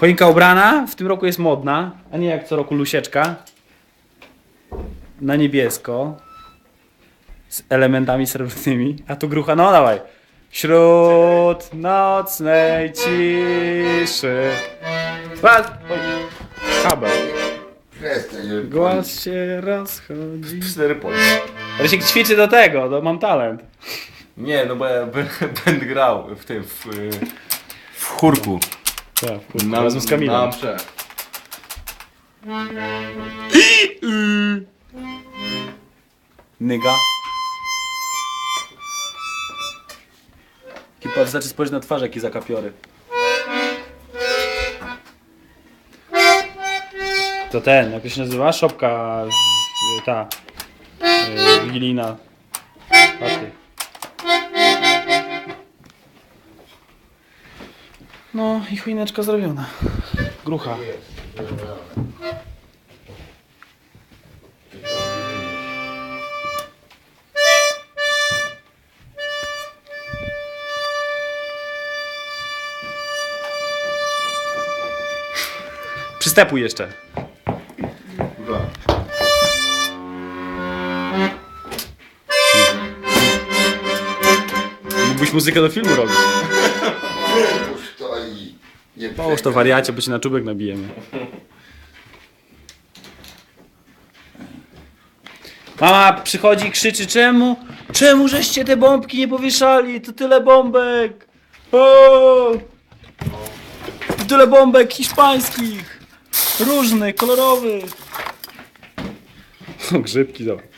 Choinka ubrana, w tym roku jest modna, a nie jak co roku lusieczka. Na niebiesko. Z elementami srebrnymi. A tu grucha, no dawaj. Wśród nocnej ciszy. Raz, oj, kabel. Głos się rozchodzi. Cztery poli. Rysiek ćwiczy do tego, to mam talent. Nie, no bo ja b- będę grał w tym, w, w chórku. Tak, kurwa, razem z Kamilem. Msze. Nyga. Kipa, wystarczy spojrzeć na twarz, jakie zakapiory. To ten, jak to się nazywa? Szopka y, ta y, wigilijna. Paty. No i choineczka zrobiona. Grucha. Przystępuj jeszcze. Mógłbyś muzykę do filmu robić. To nie Połóż to wariacie, bo się na czubek nabijemy. Mama przychodzi i krzyczy, czemu? Czemu żeście te bombki nie powieszali? To tyle bombek! O! Tyle bombek hiszpańskich! Różnych, kolorowych! Grzybki, zobacz.